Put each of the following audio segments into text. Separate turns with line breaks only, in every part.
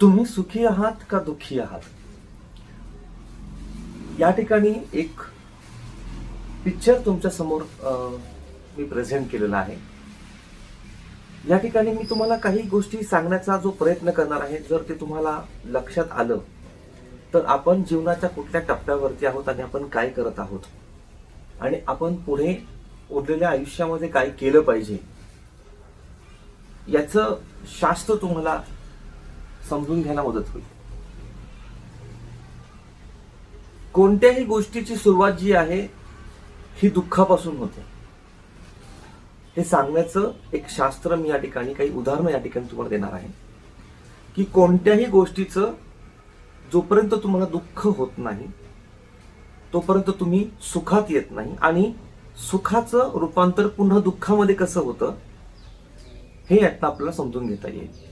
तुम्ही सुखी आहात का दुःखी आहात? या ठिकाणी एक पिक्चर तुमच्यासमोर मी प्रेझेंट केलेला आहे. या ठिकाणी मी तुम्हाला काही गोष्टी सांगण्याचा जो प्रयत्न करणार आहे जर ते तुम्हाला लक्षात आलं तर आपण जीवनाच्या कुठल्या टप्प्यावरती आहोत आणि आपण काय करत आहोत? आणि आपण पुढे उरलेल्या आयुष्यामध्ये काय केलं पाहिजे? याचं शास्त्र तुम्हाला समजून घ्यायला मदत होईल. कोणत्याही गोष्टीची सुरुवात जी आहे ही दुःखापासून होते. हे सांगण्याचं एक शास्त्र मी या ठिकाणी काही उदाहरणं या ठिकाणी तुम्हाला देणार आहे. की कोणत्याही गोष्टीचं जोपर्यंत तुम्हाला दुःख होत नाही तोपर्यंत तुम्ही सुखात येत नाही. आणि सुखाचं रूपांतर पुन्हा दुःखामध्ये कसं होतं हे यातनं आपल्याला समजून घेता येईल.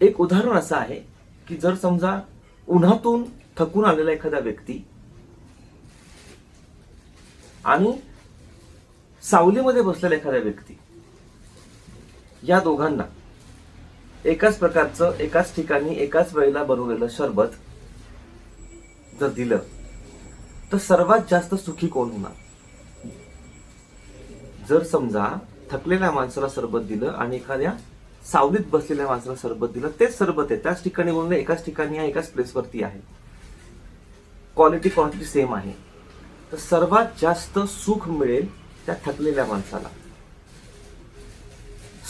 एक उदाहरण असं आहे की जर समजा उन्हातून थकून आलेला एखादा व्यक्ती आणि सावलीमध्ये बसलेला एखादा व्यक्ती या दोघांना एकाच प्रकारचं एकाच ठिकाणी एकाच वेळेला बनवलेलं सरबत जर दिलं तर सर्वात जास्त सुखी कोण होणार? जर समजा थकलेल्या माणसाला सरबत दिलं आणि एखाद्या सावलीत बसलेल्या माणसाला सरबत दिलं. तेच सरबत आहे. त्याच ठिकाणी बोलणं एकाच ठिकाणी आहे एकाच प्लेसवरती आहे. क्वालिटी क्वांटिटी सेम आहे. तर सर्वात जास्त सुख मिळेल त्या थकलेल्या माणसाला.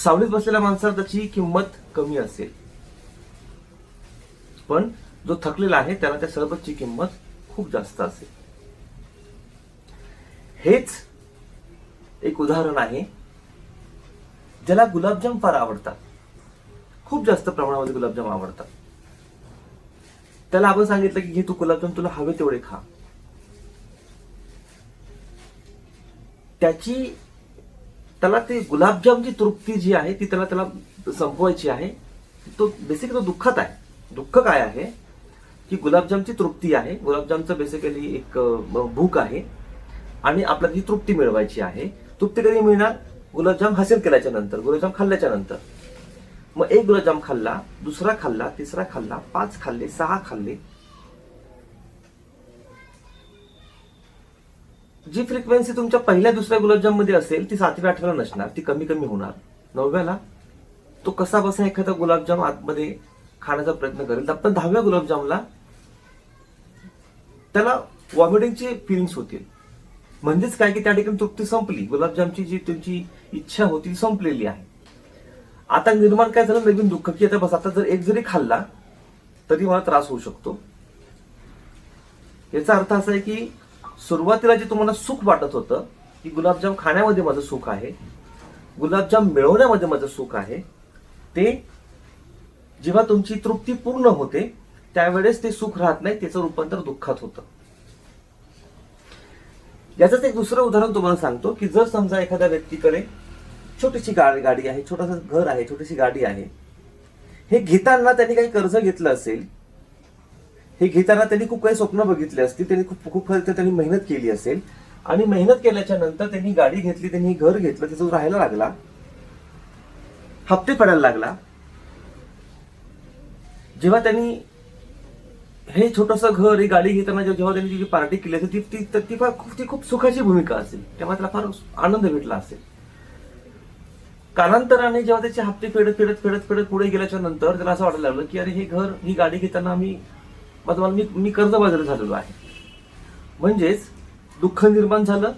सावलीत बसलेल्या माणसाला त्याची किंमत कमी असेल. पण जो थकलेला आहे त्याला त्या सरबतची किंमत खूप जास्त असेल. हेच एक उदाहरण आहे. ज्याला गुलाबजाम फार आवडतात. खूप जास्त प्रमाणामध्ये गुलाबजाम आवडतात. त्याला आपण सांगितलं की घे तू गुलाबजाम तुला हवे तेवढे खा. त्याची त्याला ते गुलाबजामची तृप्ती जी आहे ती त्याला त्याला संपवायची आहे. तो बेसिक तो दुःखात आहे. दुःख काय आहे? की गुलाबजामची तृप्ती आहे. गुलाबजामचं बेसिकली एक भूक आहे. आणि आपल्याला ती तृप्ती मिळवायची आहे. तृप्ती कधी मिळणार? गुलाबजाम हासिल केल्याच्यानंतर गुलाबजाम खाल्ल्याच्या नंतर. मग एक गुलाबजाम खाल्ला दुसरा खाल्ला तिसरा खाल्ला पाच खाल्ले सहा खाल्ले. जी फ्रिक्वेन्सी तुमच्या पहिल्या दुसऱ्या गुलाबजाममध्ये असेल ती सातव्या आठव्याला नसणार ती कमी कमी होणार. नवव्याला तो कसा बसा एखादा गुलाबजाम आतमध्ये खाण्याचा प्रयत्न करेल. तर आपण दहाव्या गुलाबजामला त्याला वॉमिटिंगची फिलिंग्स होतील. म्हणजेच काय की त्या ठिकाणी तृप्ती संपली. गुलाबजामची जी तुमची इच्छा होती ती संपलेली आहे. आता निर्माण काय झालं? नवीन दुःख की आता बस आता जर एक जरी खाल्ला तरी मला त्रास होऊ शकतो. याचा अर्थ असा आहे की सुरुवातीला जे तुम्हाला सुख वाटत होतं की गुलाबजाम खाण्यामध्ये माझं सुख आहे गुलाबजाम मिळवण्यामध्ये माझं सुख आहे ते जेव्हा तुमची तृप्ती पूर्ण होते त्यावेळेस ते सुख राहत नाही त्याचं रूपांतर दुःखात होतं. याचंच एक दुसरं उदाहरण तुम्हाला सांगतो की जर समजा एखाद्या व्यक्तीकडे छोटीशी गाडी गाडी आहे छोटंसं घर आहे छोटीशी गाडी आहे हे घेताना त्यांनी काही कर्ज घेतलं असेल हे घेताना त्यांनी खूप काही स्वप्न बघितले असतील त्यांनी खूप खूप त्यांनी मेहनत केली असेल आणि मेहनत केल्याच्यानंतर त्यांनी गाडी घेतली त्यांनी घर घेतलं त्याचं राहायला लागला हप्ते पडायला लागला जेव्हा त्यांनी हे छोटस घर ही गाडी घेताना जेव्हा त्यांनी जी पार्टी केली असेल ती ती ती फार खूप ती खूप सुखाची भूमिका असेल. तेव्हा त्याला फार आनंद भेटला असेल. कालांतराने जेव्हा त्याचे हप्ते फेडत फेडत फेडत फेडत पुढे गेल्याच्यानंतर त्याला असं वाटायला लागलं की अरे हे घर ही गाडी घेताना मी माझं मला मी मी कर्जबाजारी झालेलो आहे. म्हणजेच दुःख निर्माण झालं.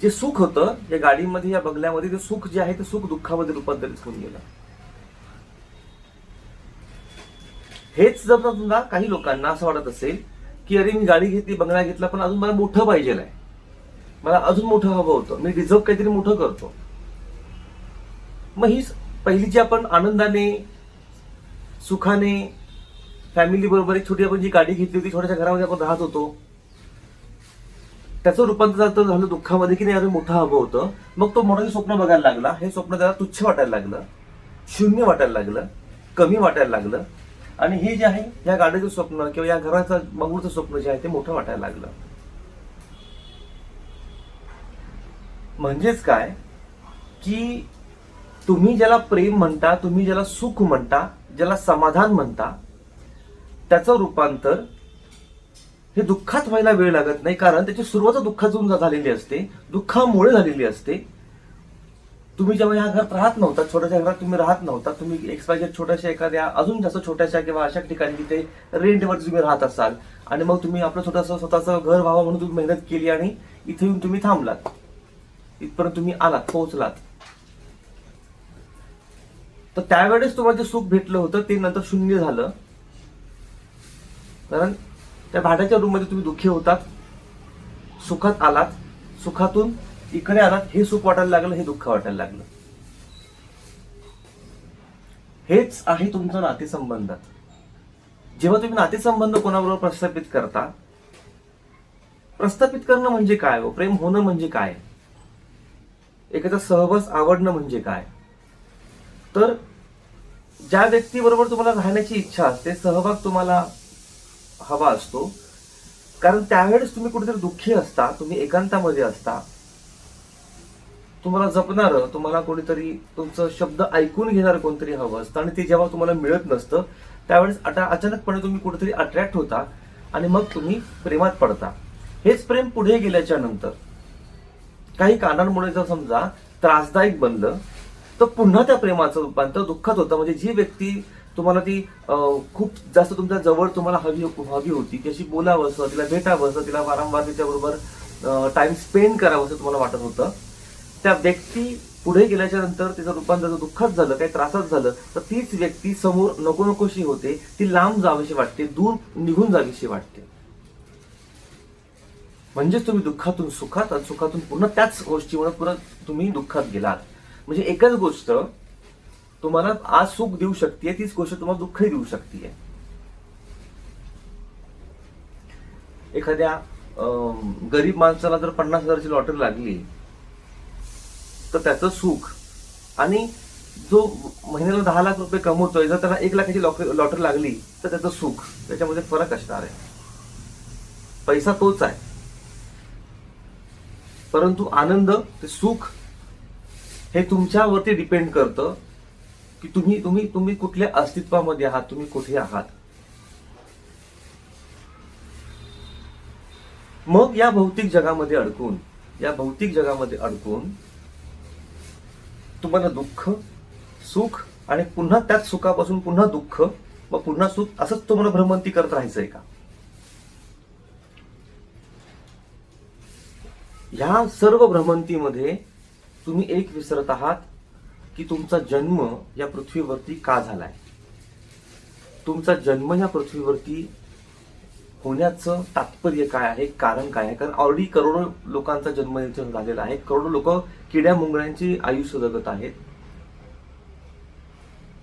जे सुख होतं या गाडीमध्ये या बंगल्यामध्ये ते सुख जे आहे ते सुख दुःखामध्ये रूपांतरित होऊन गेलं. हेच जर समजा काही लोकांना असं वाटत असेल की अरे मी गाडी घेतली बंगला घेतला पण अजून मला मोठं पाहिजे आहे. मला अजून मोठं हवं होतं. मी रिझर्व काहीतरी मोठं करतो. मग ही पहिली जी आपण आनंदाने सुखाने फॅमिली बरोबर एक छोटी आपण जी गाडी घेतली होती छोट्याशा घरामध्ये आपण राहत होतो त्याचं रूपांतर झालं झालं दुःखामध्ये की नाही अजून मोठं हवं होतं. मग तो मोठं स्वप्न बघायला लागला. हे स्वप्न त्याला तुच्छ वाटायला लागलं. शून्य वाटायला लागलं. कमी वाटायला लागलं. आणि हे जे आहे या गाडीचं स्वप्न किंवा या घराचं बंगूरचं स्वप्न जे आहे ते मोठं वाटायला लागलं. म्हणजेच काय? की तुम्ही ज्याला प्रेम म्हणता तुम्ही ज्याला सुख म्हणता ज्याला समाधान म्हणता त्याचं रूपांतर हे दुःखात व्हायला वेळ लागत नाही कारण त्याची सुरुवात दुःखातून झालेली असते दुःखामुळे झालेली असते. तुम्ही जेव्हा ह्या घरात राहत नव्हता छोट्याशा घरात तुम्ही राहत नव्हता तुम्ही एक्स छोट्याशा एखाद्या अजून जास्त छोट्याशा किंवा अशा ठिकाणी तिथे रेंटवर तुम्ही राहत असाल आणि मग तुम्ही आपलं छोटंसं स्वतःचं घर व्हावं म्हणून तुम्ही मेहनत केली आणि इथे येऊन तुम्ही थांबलात. इथपर्यंत तुम्ही आलात पोहोचलात. तर त्यावेळेस तुम्हाला जे सुख भेटलं होतं ते नंतर शून्य झालं. कारण त्या भाड्याच्या रूममध्ये तुम्ही दुःखी होतात सुखात आलात. सुखातून इकडे आलात हे सुख वाटायला लागलं हे दुःख वाटायला लागलं. हेच आहे तुमचं नातेसंबंध. जेव्हा तुम्ही नातेसंबंध कोणाबरोबर प्रस्थापित करता प्रस्थापित करणं म्हणजे काय हो? प्रेम होणं म्हणजे काय? एखादा सहवास आवडणं म्हणजे काय? तर ज्या व्यक्तीबरोबर तुम्हाला राहण्याची इच्छा असते सहभाग तुम्हाला हवा असतो. कारण त्यावेळेस तुम्ही कुठेतरी दुःखी असता तुम्ही एकांतामध्ये असता. तुम्हाला जपणार तुम्हाला कोणीतरी तुमचं शब्द ऐकून घेणार कोणतरी हवं असतं आणि ते जेव्हा तुम्हाला मिळत नसतं त्यावेळेस आता अचानकपणे तुम्ही कुठेतरी अट्रॅक्ट होता आणि मग तुम्ही प्रेमात पडता. हेच प्रेम पुढे गेल्याच्यानंतर. काही कारणांमुळे जर समजा त्रासदायक बनलं तर पुन्हा त्या प्रेमाचं रूपांतर दुःखात होतं. म्हणजे जी व्यक्ती तुम्हाला ती खूप जास्त तुमच्या जवळ तुम्हाला हवी हवी होती त्याशी बोलावं असं तिला भेटावं असं तिला वारंवार तिच्याबरोबर टाइम स्पेंड करावं असं तुम्हाला वाटत होतं त्या व्यक्ती पुढे गेल्याच्यानंतर तिचं रूपांतर जर दुःखात झालं काही त्रासात झालं तर तीच व्यक्ती समोर नको नकोशी होते ती लांब जावीशी वाटते दूर निघून जावीशी वाटते. म्हणजेच तुम्ही दुःखातून सुखात आणि सुखातून पुन्हा त्याच गोष्टीमुळे पूर्ण तुम्ही दुःखात गेलात. म्हणजे एकच गोष्ट तुम्हाला आज सुख देऊ शकते तीच गोष्ट तुम्हाला दुःखही देऊ शकते एखाद्या गरीब माणसाला जर पन्नास हजाराची लॉटरी लागली तर त्याचं सुख. आणि जो महिन्याला दहा लाख रुपये कमवतोय जर त्याला एक लाखाची लॉटरी लॉटरी लागली तर त्याचं सुख. त्याच्यामध्ये फरक असणार आहे. पैसा तोच आहे. परंतु आनंद ते सुख हे तुमच्यावरती डिपेंड करतं की तुम्ही तुम्ही तुम्ही कुठल्या अस्तित्वामध्ये आहात तुम्ही कुठे आहात. मग या भौतिक जगामध्ये अडकून या भौतिक जगामध्ये अडकून तुम्हाला दुःख सुख आणि पुन्हा त्याच सुखापासून पुन्हा दुःख मग पुन्हा सुख असंच तुम्हाला भ्रमंती करत राहायचंय का? ह्या सर्व भ्रमंतीमध्ये तुम्ही एक विसरत आहात की तुमचा जन्म या पृथ्वीवरती का झालाय? तुमचा जन्म या पृथ्वीवरती होण्याचं तात्पर्य काय आहे? कारण काय आहे? कारण ऑलरेडी करोडो लोकांचा जन्म झालेला आहे. करोडो लोक किड्या मुंगळ्यांची आयुष्य जगत आहेत.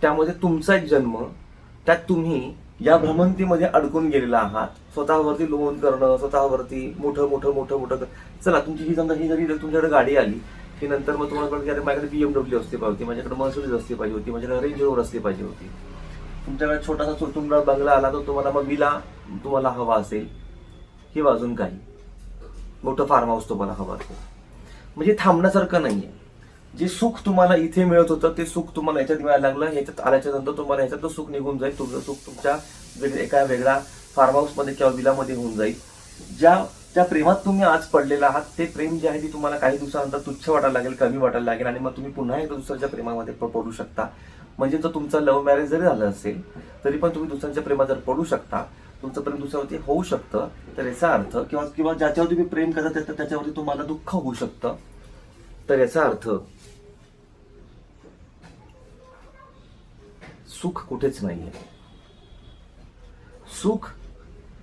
त्यामध्ये तुमचा एक जन्म त्यात तुम्ही या भ्रमंतीमध्ये अडकून गेलेला आहात. स्वतःवरती लोन करणं स्वतःवरती मोठं मोठं मोठं मोठं चला तुमची ही समजा ही जरी तुमच्याकडे गाडी आली की नंतर मग तुम्हाला कळलं की अरे माझ्याकडे बीएमडब्ल्यू असली पाहिजे होती माझ्याकडे मर्सिडीज असली पाहिजे होती माझ्याकडे रेंज रोवर असली पाहिजे होती. तुमच्याकडे छोटासा चोटुंबरा बंगला आला तर तुम्हाला मग विला तुम्हाला हवा असेल किंवा अजून काही. मोठं फार्म हाऊस तुम्हाला हवं असेल. म्हणजे थांबण्यासारखं नाही आहे जे सुख तुम्हाला इथे मिळत होतं ते सुख तुम्हाला याच्यात मिळायला लागलं. ह्याच्यात आल्याच्यानंतर तुम्हाला ह्याच्यातलं सुख निघून जाईल. तुमचं सुख तुमच्या एका वेगळ्या फार्म हाऊसमध्ये किंवा विलामध्ये होऊन जाईल. ज्या त्या प्रेमात तुम्ही आज पडलेला आहात ते प्रेम जे आहे ते तुम्हाला काही दिवसानंतर तुच्छ वाटायला लागेल कमी वाटायला लागेल आणि मग तुम्ही पुन्हा एकदा दुसऱ्याच्या प्रेमामध्ये पडू शकता. म्हणजे जर तुमचं लव्ह मॅरेज जरी झालं असेल तरी पण तुम्ही दुसऱ्यांच्या प्रेमात जर पडू शकता तुमचं प्रेम दुसऱ्यावरती होऊ शकतं. तर याचा अर्थ किंवा किंवा ज्याच्यावर तुम्ही प्रेम करता त्या- त्याच्यावरती तुम्हाला दुःख होऊ शकतं. तर याचा अर्थ सुख कुठेच नाहीये. सुख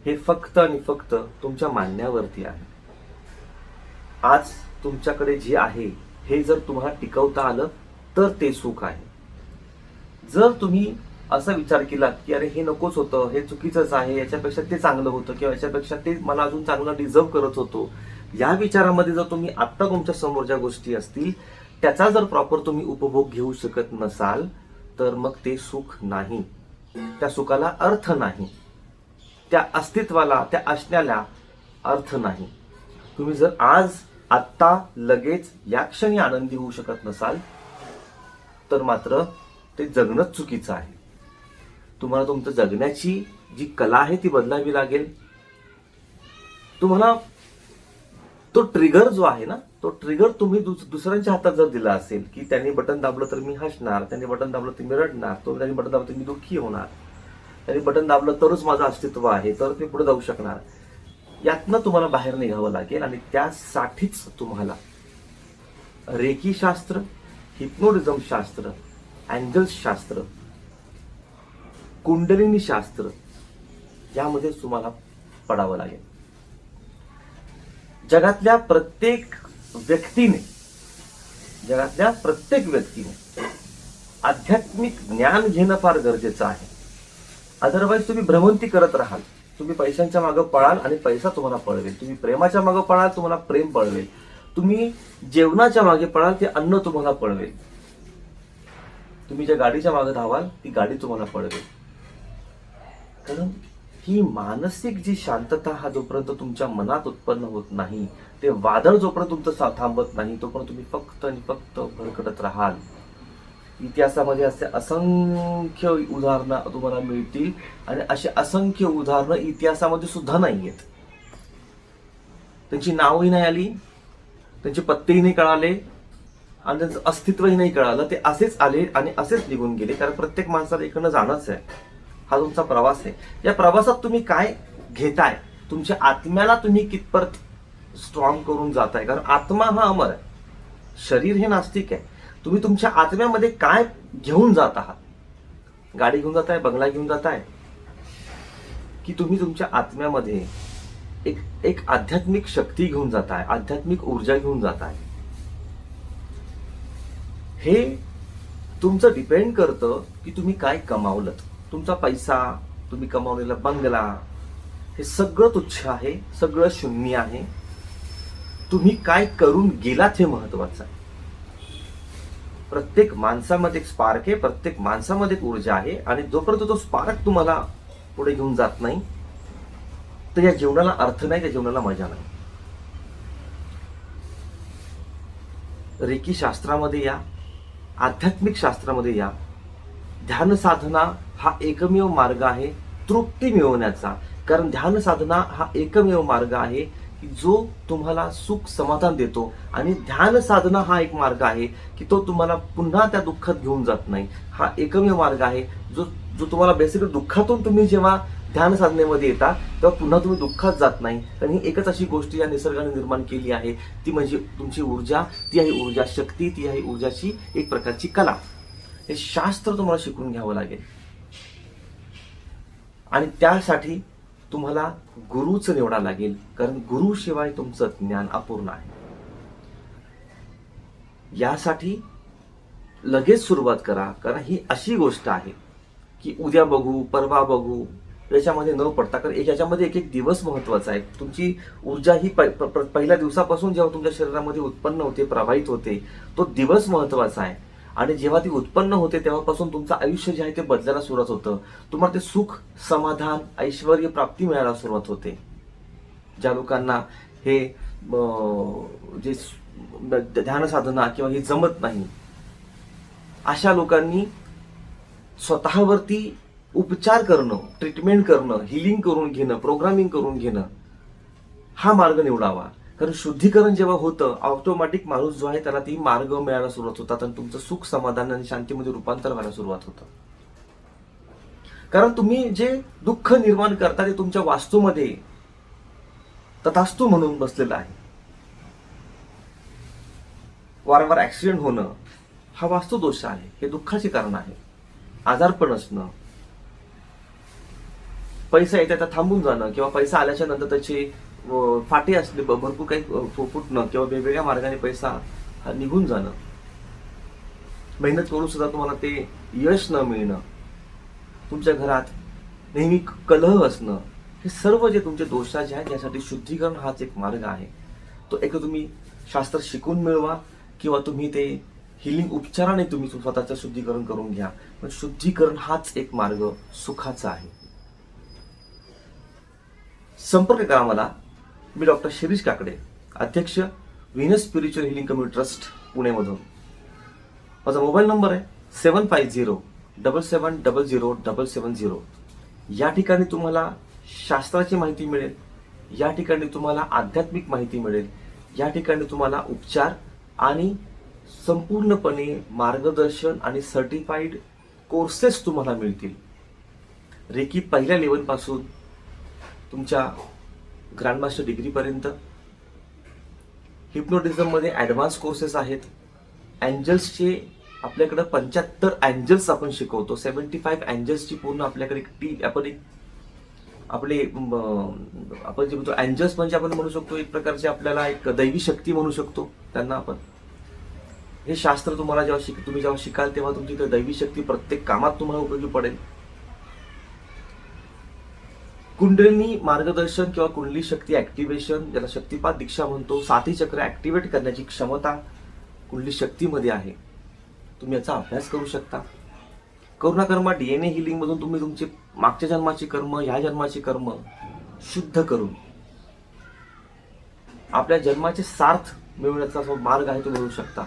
हे फक्त आणि फक्त तुमच्या मानण्यावरती आहे. आज तुमच्याकडे जे आहे हे जर तुम्हाला टिकवता आलं तर ते सुख आहे. जर तुम्ही असा विचार केला की अरे हे नकोच होतं हे चुकीचंच आहे याच्यापेक्षा ते चांगलं होतं किंवा याच्यापेक्षा ते मला अजून चांगलं डिझर्व करत होतो. या विचारामध्ये जर तुम्ही आत्ता तुमच्यासमोर ज्या गोष्टी असतील त्याचा जर प्रॉपर तुम्ही उपभोग घेऊ शकत नसाल तर मग ते सुख नाही. त्या सुखाला अर्थ नाही. त्या अस्तित्वाला त्या असण्याला अर्थ नाही. तुम्ही जर आज आत्ता लगेच या क्षणी आनंदी होऊ शकत नसाल तर मात्र ते जगणंच चुकीचं आहे. तुम्हाला तुमचं जगण्याची जी कला आहे ती बदलावी लागेल. तुम्हाला तो ट्रिगर जो आहे ना तो ट्रिगर तुम्ही दुस- दुसऱ्यांच्या हातात जर दिला असेल की त्यांनी बटन दाबलं तर मी हसणार त्यांनी बटन दाबलं तर मी रडणार तो त्यांनी बटन दाबलं तर मी दुःखी होणार त्यांनी बटन दाबलं तरच माझं अस्तित्व आहे तर मी पुढे जाऊ शकणार. यातनं तुम्हाला बाहेर निघावं लागेल आणि त्यासाठीच तुम्हाला रेकी शास्त्र हिप्नोटिझम शास्त्र अँगल्स शास्त्र कुंडलिनी शास्त्र यामध्ये तुम्हाला पडावं लागेल. जगातल्या प्रत्येक व्यक्तीने जगातल्या प्रत्येक व्यक्तीने आध्यात्मिक ज्ञान घेणं फार गरजेचं आहे. अदरवाईज तुम्ही भ्रमंती करत राहाल. तुम्ही पैशांच्या मागं पळाल आणि पैसा तुम्हाला पळवेल. तुम्ही प्रेमाच्या मागं पळाल तुम्हाला प्रेम पळवेल. तुम्ही जेवणाच्या मागे पळाल ते अन्न तुम्हाला पळवेल. तुम्ही ज्या गाडीच्या मागे धावाल ती गाडी तुम्हाला पळवेल. कारण ही मानसिक जी शांतता हा जोपर्यंत तुमच्या मनात उत्पन्न होत नाही ते वादळ जोपर्यंत तुमचं थांबत नाही तोपर्यंत तुम्ही फक्त आणि फक्त भरकटत राहाल. इतिहासामध्ये असे असंख्य उदाहरणं तुम्हाला मिळतील आणि असे असंख्य उदाहरणं इतिहासामध्ये सुद्धा नाही आहेत त्यांची नावही नाही आली त्यांचे पत्तेही नाही कळाले आणि त्यांचं अस्तित्वही नाही कळालं. ते असेच आले आणि असेच निघून गेले कारण प्रत्येक माणसाला इकडनं जाणंच आहे. हा तुमचा प्रवास आहे. या प्रवासात तुम्ही काय घेताय? तुमच्या आत्म्याला तुम्ही कितपत स्ट्रॉंग करून जाताय? कारण आत्मा हा अमर आहे. शरीर हे नास्तिक आहे. तुम्ही तुमच्या आत्म्यामध्ये काय घेऊन जात आहात? गाडी घेऊन जाताय बंगला घेऊन जाताय? की तुम्ही तुमच्या आत्म्यामध्ये एक एक आध्यात्मिक शक्ती घेऊन जाताय आध्यात्मिक ऊर्जा घेऊन जाताय? हे तुमचं डिपेंड करतं की तुम्ही काय कमावलं तुमचा पैसा तुम्ही कमावलेला बंगला हे सगळं तुच्छ आहे सगळं शून्य आहे. तुम्ही काय करून गेलात हे महत्वाचं आहे. प्रत्येक माणसामध्ये एक स्पार्क आहे प्रत्येक माणसामध्ये एक ऊर्जा आहे आणि जोपर्यंत तो स्पार्क तुम्हाला पुढे घेऊन जात नाही तर या जीवनाला अर्थ नाही त्या जीवनाला मजा नाही. रेकी शास्त्रामध्ये या आध्यात्मिक शास्त्रामध्ये या ध्यान साधना हा एकमेव मार्ग आहे तृप्ती मिळवण्याचा. कारण ध्यान साधना हा एकमेव मार्ग आहे की जो तुम्हाला सुख समाधान देतो. आणि ध्यान साधना हा एक मार्ग आहे की तो तुम्हाला पुन्हा त्या दुःखात घेऊन जात नाही. हा एकमेव मार्ग आहे जो जो तुम्हाला बेसिकली दुःखातून तुम्ही जेव्हा ध्यान साधनेमध्ये येता तेव्हा पुन्हा तुम्ही दुःखात जात नाही. कारण ही एकच अशी गोष्ट या निसर्गाने निर्माण केली आहे. ती म्हणजे तुमची ऊर्जा ती आहे ऊर्जा शक्ती ती आहे ऊर्जाची एक प्रकारची कला. हे शास्त्र तुम्हाला शिकून घ्यावं लागेल. आणि त्यासाठी तुम्हाला गुरुच निवडा लागेल कारण गुरुशिवाय तुमचं ज्ञान अपूर्ण आहे. यासाठी लगेच सुरुवात करा कारण ही अशी गोष्ट आहे की उद्या बघू परवा बघू याच्यामध्ये न पडता कारण एक याच्यामध्ये एक एक दिवस महत्त्वाचा आहे. तुमची ऊर्जा ही पहिल्या दिवसापासून जेव्हा तुमच्या शरीरामध्ये उत्पन्न होते प्रवाहित होते तो दिवस महत्त्वाचा आहे. आणि जेव्हा ती उत्पन्न होते तेव्हापासून तुमचं आयुष्य जे आहे ते बदलायला सुरुवात होतं. तुम्हाला ते सुख समाधान ऐश्वर प्राप्ती मिळायला सुरुवात होते. ज्या लोकांना हे जे ध्यान साधना किंवा हे जमत नाही अशा लोकांनी स्वतःवरती उपचार करणं ट्रीटमेंट करणं हिलिंग करून घेणं प्रोग्रामिंग करून घेणं हा मार्ग निवडावा. कारण शुद्धीकरण जेव्हा होतं ऑटोमॅटिक माणूस जो आहे त्याला ती मार्ग मिळायला सुरुवात होतात आणि तुमचं सुख समाधान आणि शांतीमध्ये रूपांतर व्हायला सुरुवात होतं. कारण तुम्ही जे दुःख निर्माण करता ते तुमच्या वास्तूमध्ये तथास्तू म्हणून बसलेलं आहे. वारंवार ऍक्सिडेंट होणं हा वास्तुदोष आहे. हे दुःखाचे कारण आहे. आजारपण असणं. पैसा येत्या थांबून जाणं किंवा पैसा आल्याच्यानंतर त्याचे फाटे असले भरपूर काही फुटणं किंवा वेगवेगळ्या मार्गाने पैसा हा निघून जाणं. मेहनत करून सुद्धा तुम्हाला ते यश न मिळणं तुमच्या घरात नेहमी कलह असणं हे सर्व जे तुमचे दोषाचे आहेत यासाठी शुद्धीकरण हाच एक मार्ग आहे. तो एक तुम्ही शास्त्र शिकून मिळवा किंवा तुम्ही ते हिलिंग उपचाराने तुम्ही स्वतःचं शुद्धीकरण करून घ्या. पण शुद्धीकरण हाच एक मार्ग सुखाचा आहे. संपर्क करा मला. मी डॉक्टर शिरीष काकडे अध्यक्ष Venus spiritual healing community trust पुणेमधून. माझा मोबाईल नंबर आहे seven five zero double seven double zero double seven zero. या ठिकाणी तुम्हाला शास्त्राची माहिती मिळेल या ठिकाणी तुम्हाला आध्यात्मिक माहिती मिळेल या ठिकाणी तुम्हाला उपचार आणि संपूर्णपणे मार्गदर्शन आणि सर्टिफाईड कोर्सेस तुम्हाला मिळतील. रेकी पहिल्या लेवलपासून तुमच्या ग्रँडमास्टर डिग्रीपर्यंत हिप्नोटिझममध्ये ॲडव्हान्स कोर्सेस आहेत. अँजल्सचे आपल्याकडं पंच्याहत्तर अँजल्स आपण शिकवतो. सेवन्टी फाईव्ह अँजल्सची पूर्ण आपल्याकडे एक टी आपण एक आपले आपण जे म्हणतो अँजल्स म्हणजे आपण म्हणू शकतो एक प्रकारचे आपल्याला एक दैवी शक्ती म्हणू शकतो त्यांना आपण. हे शास्त्र तुम्हाला जेव्हा शिक तुम्ही जेव्हा शिकाल तेव्हा तुमची दैवी शक्ती प्रत्येक कामात तुम्हाला उपयोगी पडेल. कुंडलिनी मार्गदर्शन किंवा कुंडली शक्ती ऍक्टिव्हेशन ज्याला शक्तिपात दीक्षा म्हणतो साथी चक्र ऍक्टिव्हेट करण्याची क्षमता कुंडली शक्तीमध्ये आहे. तुम्ही याचा अभ्यास करू शकता. करुणा कर्मा डीएनए हिलिंग मधून तुम्ही तुमचे मागच्या जन्माची कर्म ह्या जन्माचे कर्म शुद्ध करून आपल्या जन्माचे सार्थ मिळवण्याचा जो मार्ग आहे तो मिळवू शकता.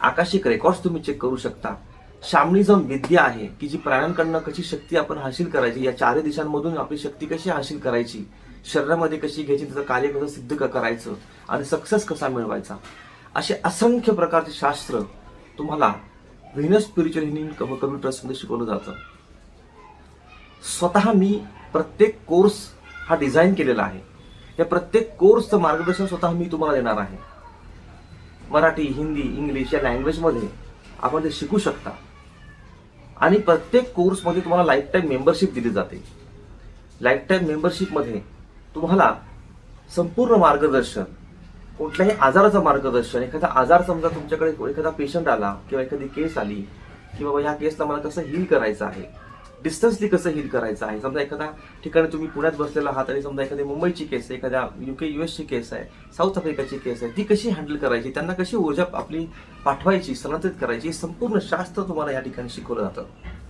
आकाशिक रेकॉर्ड्स तुम्ही चेक करू शकता. शामनिझम विद्या आहे की जी प्राण्यांकडनं कशी शक्ती आपण हासिल करायची या चारही दिशांमधून आपली शक्ती कशी हासिल करायची शरीरामध्ये कशी घ्यायची त्याचं कार्य कसं सिद्ध क- करायचं आणि सक्सेस कसा मिळवायचा. असे असंख्य प्रकारचे शास्त्र तुम्हाला व्हिनस स्पिरिच्युअल कमी कमी ट्रस्टमध्ये शिकवलं जातं. स्वतः मी प्रत्येक कोर्स हा डिझाईन केलेला आहे. या प्रत्येक कोर्सचं मार्गदर्शन स्वतः मी तुम्हाला देणार आहे. मराठी हिंदी इंग्लिश या लँग्वेजमध्ये आपण ते शिकू शकता. आणि प्रत्येक कोर्समध्ये तुम्हाला लाईफ टाईम मेंबरशिप दिली जाते. लाईफ टाईम मेंबरशिपमध्ये तुम्हाला संपूर्ण मार्गदर्शन कुठल्याही आजाराचं मार्गदर्शन एखादा आजार समजा तुमच्याकडे एखादा पेशंट आला किंवा एखादी केस आली की बाबा ह्या केसला मला कसं हील करायचं आहे? डिस्टन्सली कसं हील करायचं आहे? समजा एखादा ठिकाणी तुम्ही पुण्यात बसलेला आहात आणि समजा एखादी मुंबईची केस आहे एखाद्या युके युएसची केस आहे साऊथ आफ्रिकाची केस आहे ती कशी हँडल करायची? त्यांना कशी ऊर्जा आपली पाठवायची स्थलांतरित करायची हे संपूर्ण शास्त्र तुम्हाला या ठिकाणी शिकवलं जातं.